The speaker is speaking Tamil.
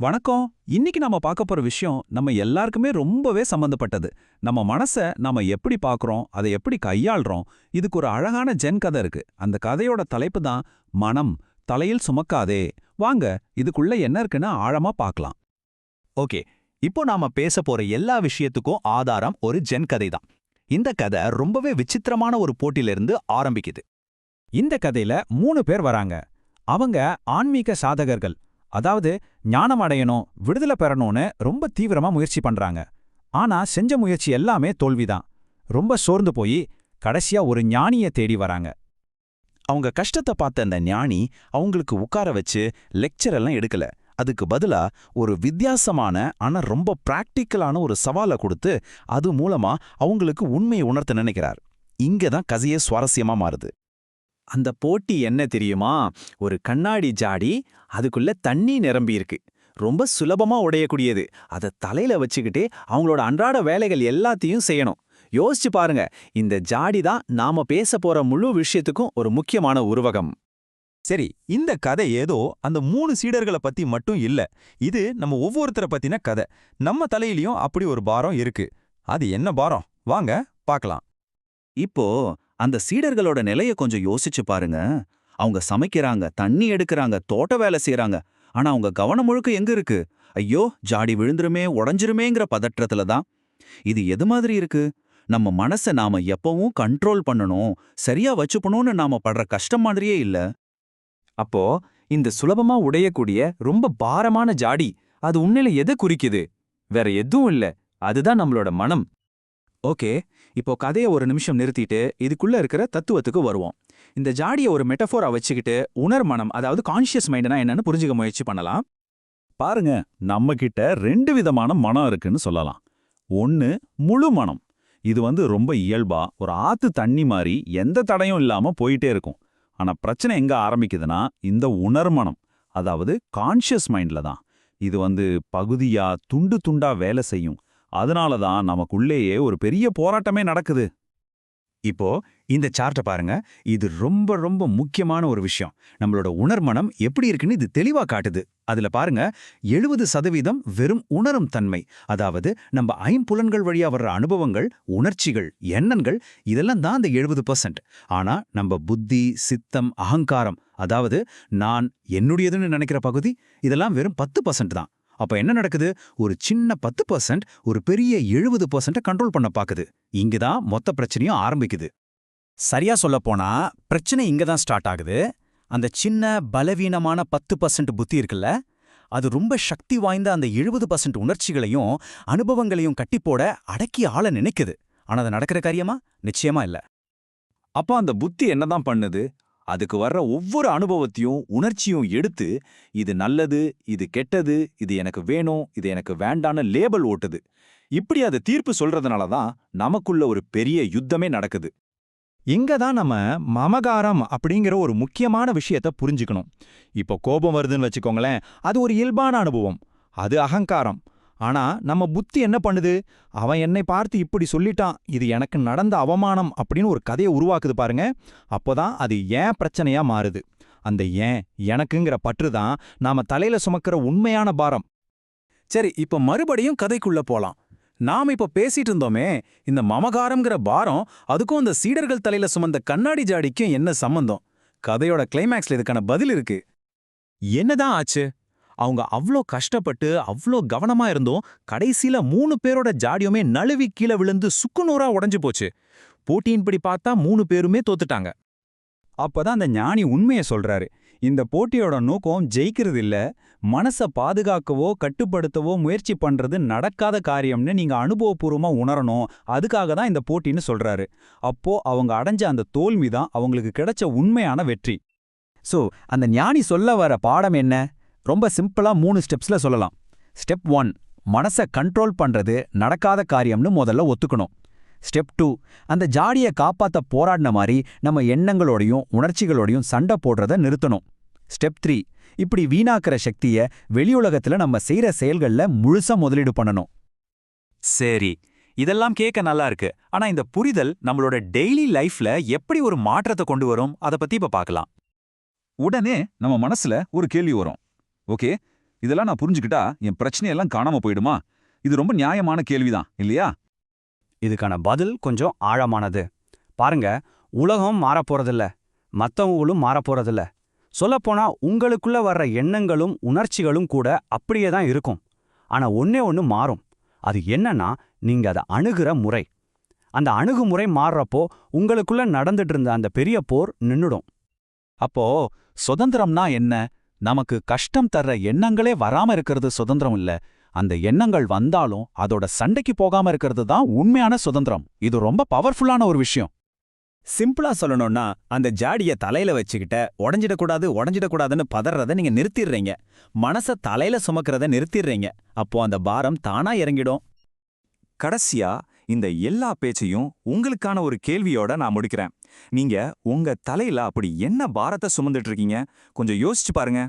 வணக்கம். இன்னைக்கு நாம பார்க்க போற விஷயம் நம்ம எல்லாருக்குமே ரொம்பவே சம்பந்தப்பட்டது. நம்ம மனச நாம எப்படி பார்க்கறோம் அதை எப்படி கையாள்றோம் இதுக்கு ஒரு அழகான ஜென் கதை இருக்கு. அந்த கதையோட தலைப்பு தான் மனம். தலையில் சுமக்காதே. வாங்க இதுக்குள்ள என்ன இருக்குன்னு ஆழமா பார்க்கலாம். ஓகே இப்போ நாம பேச போற எல்லா விஷயத்துக்கும் ஆதாரம் ஒரு ஜென் கதை தான். இந்த கதை ரொம்பவே விசித்திரமான ஒரு போட்டியிலிருந்து ஆரம்பிக்குது. இந்த கதையில மூணு பேர் வராங்க. அவங்க ஆன்மீக சாதகர்கள். அதாவது ஞானம் அடையணும் விடுதலை பெறணும்னு ரொம்ப தீவிரமா முயற்சி பண்றாங்க. ஆனா செஞ்ச முயற்சி எல்லாமே தோல்விதான். ரொம்ப சோர்ந்து போய் கடைசியா ஒரு ஞானிய தேடி வராங்க. அவங்க கஷ்டத்தை பார்த்த அந்த ஞானி அவங்களுக்கு உட்கார வச்சு லெக்சர் எல்லாம் எடுக்கல. அதுக்கு பதிலா ஒரு வித்தியாசமான ஆனா ரொம்ப பிராக்டிக்கலான ஒரு சவாலை கொடுத்து அது மூலமா அவங்களுக்கு உண்மையை உணர்த்த நினைக்கிறார். இங்க தான் கதையே சுவாரஸ்யமா மாறுது. அந்த போட்டி என்ன தெரியுமா? ஒரு கண்ணாடி ஜாடி அதுக்குள்ள தண்ணி நிரம்பி இருக்கு. ரொம்ப சுலபமா உடையக்கூடியது. அதை தலையில வச்சுக்கிட்டு அவங்களோட அன்றாட வேலைகள் எல்லாத்தையும் செய்யணும். யோசிச்சு பாருங்க இந்த ஜாடி தான் நாம பேச போற முழு விஷயத்துக்கும் ஒரு முக்கியமான உருவகம். சரி இந்த கதை ஏதோ அந்த மூணு சீடர்களை பத்தி மட்டும் இல்ல இது நம்ம ஒவ்வொருத்தரை பத்தின கதை. நம்ம தலையிலயும் அப்படி ஒரு பாரம் இருக்கு. அது என்ன பாரம்? வாங்க பார்க்கலாம். இப்போ அந்த சீடர்களோட நிலைய கொஞ்சம் யோசிச்சு பாருங்க. அவங்க சமைக்கிறாங்க தண்ணி எடுக்கறாங்க தோட்ட வேலை செய்றாங்க. ஆனா அவங்க கவனம் முழுக்க எங்க இருக்கு? ஐயோ ஜாடி விழுந்துருமே உடஞ்சிருமேங்கிற பதற்றத்துல தான். இது எது மாதிரி இருக்கு? நம்ம மனச நாம எப்பவும் கண்ட்ரோல் பண்ணணும் சரியா வச்சுக்கணும்னு நாம படுற கஷ்டம் மாதிரியே இல்ல. அப்போ இந்த சுலபமா உடையக்கூடிய ரொம்ப பாரமான ஜாடி அது உண்மையில எதை குறிக்குது? வேற எதுவும் இல்ல. அதுதான் நம்மளோட மனம். ஓகே. இப்போ கதையை ஒரு நிமிஷம் நிறுத்திட்டு இதுக்குள்ள இருக்கிற தத்துவத்துக்கு வருவோம். இந்த ஜாடியை ஒரு மெட்டஃபோரா வச்சுக்கிட்டு உணர்மனம் அதாவது கான்ஷியஸ் மைண்டுனா என்னன்னு புரிஞ்சுக்க முயற்சி பண்ணலாம். பாருங்க நம்ம கிட்ட ரெண்டு விதமான மனம் இருக்குன்னு சொல்லலாம். ஒன்னு முழு மனம். இது வந்து ரொம்ப இயல்பா ஒரு ஆத்து தண்ணி மாதிரி எந்த தடையும் இல்லாம போயிட்டே இருக்கும். ஆனா பிரச்சனை எங்க ஆரம்பிக்குதுன்னா இந்த உணர்மனம் அதாவது கான்ஷியஸ் மைண்ட்ல தான். இது வந்து பகுதியா துண்டு துண்டா வேலை செய்யும். அதனால தான் நமக்குள்ளேயே ஒரு பெரிய போராட்டமே நடக்குது. இப்போ இந்த சார்ட்டை பாருங்க. இது ரொம்ப ரொம்ப முக்கியமான ஒரு விஷயம். நம்மளோட உணர்மனம் எப்படி இருக்குன்னு இது தெளிவா காட்டுது. அதுல பாருங்க. எழுபது சதவீதம் வெறும் உணரும் தன்மை. அதாவது நம்ம ஐம்புலன்கள் வழியா வர்ற அனுபவங்கள் உணர்ச்சிகள் எண்ணங்கள் இதெல்லாம் தான் அந்த எழுபது பர்சன்ட் ஆனா நம்ம புத்தி சித்தம் அகங்காரம் அதாவது நான் என்னுடையதுன்னு நினைக்கிற பகுதி இதெல்லாம் வெறும் பத்து பர்சன்ட் தான். அப்ப என்ன நடக்குது? ஒரு சின்ன பத்து பர்சன்ட் ஒரு பெரிய எழுபது பர்சன்ட்டை கண்ட்ரோல் பண்ண பாக்குது. இங்குதான் மொத்த பிரச்சனையும் ஆரம்பிக்குது. சரியா சொல்லப்போனா பிரச்சனை இங்க தான் ஸ்டார்ட் ஆகுது. அந்த சின்ன பலவீனமான பத்து பர்சன்ட் புத்தி இருக்குல்ல அது ரொம்ப சக்தி வாய்ந்த அந்த எழுபது பர்சன்ட் உணர்ச்சிகளையும் அனுபவங்களையும் கட்டிப்போட அடக்கி ஆள நினைக்குது. ஆனா அது நடக்கிற காரியமா? நிச்சயமா இல்ல. அப்போ அந்த புத்தி என்னதான் பண்ணுது? அதுக்கு வர்ற ஒவ்வொரு அனுபவத்தையும் உணர்ச்சியும் எடுத்து இது நல்லது இது கெட்டது இது எனக்கு வேணும் இது எனக்கு வேண்டான்னு லேபிள் ஓட்டுது. இப்படி அதை தீர்ப்பு சொல்றதுனால தான் நமக்குள்ள ஒரு பெரிய யுத்தமே நடக்குது. இங்க தான் நம்ம மமகாரம் அப்படிங்கிற ஒரு முக்கியமான விஷயத்த புரிஞ்சுக்கணும். இப்போ கோபம் வருதுன்னு வச்சுக்கோங்களேன் அது ஒரு இயல்பான அனுபவம். அது அகங்காரம். ஆனா நம்ம புத்தி என்ன பண்ணுது? அவன் என்னை பார்த்து இப்படி சொல்லிட்டான். இது எனக்கு நடந்த அவமானம் அப்படின்னு ஒரு கதையை உருவாக்குது பாருங்க. அப்போதான் அது ஏன் பிரச்சனையா மாறுது? அந்த ஏன் எனக்குங்கிற பற்று தான் நாம தலையில சுமக்கிற உண்மையான பாரம். சரி இப்ப மறுபடியும் கதைக்குள்ள போலாம். நாம இப்ப பேசிட்டு இருந்தோமே இந்த மமகாரம்ங்கிற பாரம் அதுக்கும் அந்த சீடர்கள் தலையில சுமந்த கண்ணாடி ஜாடிக்கும் என்ன சம்பந்தம்? கதையோட கிளைமேக்ஸ்ல இதுக்கான பதில் இருக்கு. என்னதான் ஆச்சு? அவங்க அவ்ளோ கஷ்டப்பட்டு அவ்ளோ கவனமா இருந்தோம் கடைசியில மூணு பேரோட ஜாடியுமே நழுவி கீழே விழுந்து சுக்குநூறா உடைஞ்சு போச்சு. போட்டியின்படி பார்த்தா மூணு பேருமே தோத்துட்டாங்க. அப்பதான் அந்த ஞானி உண்மையை சொல்றாரு. இந்த போட்டியோட நோக்கம் ஜெயிக்கிறது இல்ல மனச பாதுகாக்கவோ கட்டுப்படுத்தவோ முயற்சி பண்றது நடக்காத காரியம்னு நீங்க அனுபவபூர்வமா உணரணும். அதுக்காக தான் இந்த போட்டின்னு சொல்றாரு. அப்போ அவங்க அடைஞ்ச அந்த தோல்வி தான் அவங்களுக்கு கிடைச்ச உண்மையான வெற்றி. சோ அந்த ஞானி சொல்ல வர பாடம் என்ன? ரொம்ப சிம்பிளா மூணு ஸ்டெப்ஸ்ல சொல்லலாம். ஸ்டெப் ஒன் மனச கண்ட்ரோல் பண்றது நடக்காத காரியம்னு முதல்ல ஒத்துக்கணும். ஸ்டெப் டூ அந்த ஜாடியை காப்பாத்த போராடின மாதிரி நம்ம எண்ணங்களோடையும் உணர்ச்சிகளோடையும் சண்டை போடுறத நிறுத்தணும். ஸ்டெப் த்ரீ இப்படி வீணாக்குற சக்திய வெளியுலகத்துல நம்ம செய்யற செயல்கள்ல முழுசா முதலீடு பண்ணணும். சரி இதெல்லாம் கேட்க நல்லா இருக்கு. ஆனா இந்த புரிதல் நம்மளோட டெய்லி லைஃப்ல எப்படி ஒரு மாற்றத்தை கொண்டு வரும்? அத பத்தி இப்ப பார்க்கலாம். உடனே நம்ம மனசுல ஒரு கேள்வி வரும். ஓகே? இதெல்லாம் நான் புரிஞ்சுக்கிட்டா என் பிரச்சனையெல்லாம் காணாம போயிடுமா? இது ரொம்ப நியாயமான கேள்விதான் இல்லையா? இதுக்கான பதில் கொஞ்சம் ஆழமானது. பாருங்க உலகம் மாறப்போறதில்ல. மற்றவங்களும் மாறப்போறதில்ல. சொல்லப்போனா உங்களுக்குள்ள வர்ற எண்ணங்களும் உணர்ச்சிகளும் கூட அப்படியே தான் இருக்கும். ஆனா ஒன்னே ஒன்று மாறும். அது என்னன்னா நீங்க அதை அணுகிற முறை. அந்த அணுகுமுறை மாறுறப்போ உங்களுக்குள்ள நடந்துட்டு இருந்த அந்த பெரிய போர் நின்னுடும். அப்போ சுதந்திரம்னா என்ன? நமக்கு கஷ்டம் தர்ற எண்ணங்களே வராம இருக்கிறது சுதந்திரம் இல்ல. அந்த எண்ணங்கள் வந்தாலும் அதோட சண்டைக்கு போகாம இருக்கிறது தான் உண்மையான சுதந்திரம். இது ரொம்ப பவர்ஃபுல்லான ஒரு விஷயம். சிம்பிளா சொல்லணும்னா அந்த ஜாடிய தலையில வச்சுக்கிட்ட உடஞ்சிடக்கூடாது உடஞ்சிடக்கூடாதுன்னு பதறத நீங்க நிறுத்திடுறீங்க. மனச தலையில சுமக்கிறத நிறுத்திடுறீங்க. அப்போ அந்த பாரம் தானா இறங்கிடும். கடைசியா இந்த எல்லா பேச்சையும் உங்களுக்கான ஒரு கேள்வியோட நான் முடிக்கிறேன். நீங்க உங்க தலையில அப்படி என்ன பாரத்தை சுமந்துட்டு இருக்கீங்க? கொஞ்சம் யோசிச்சு பாருங்க.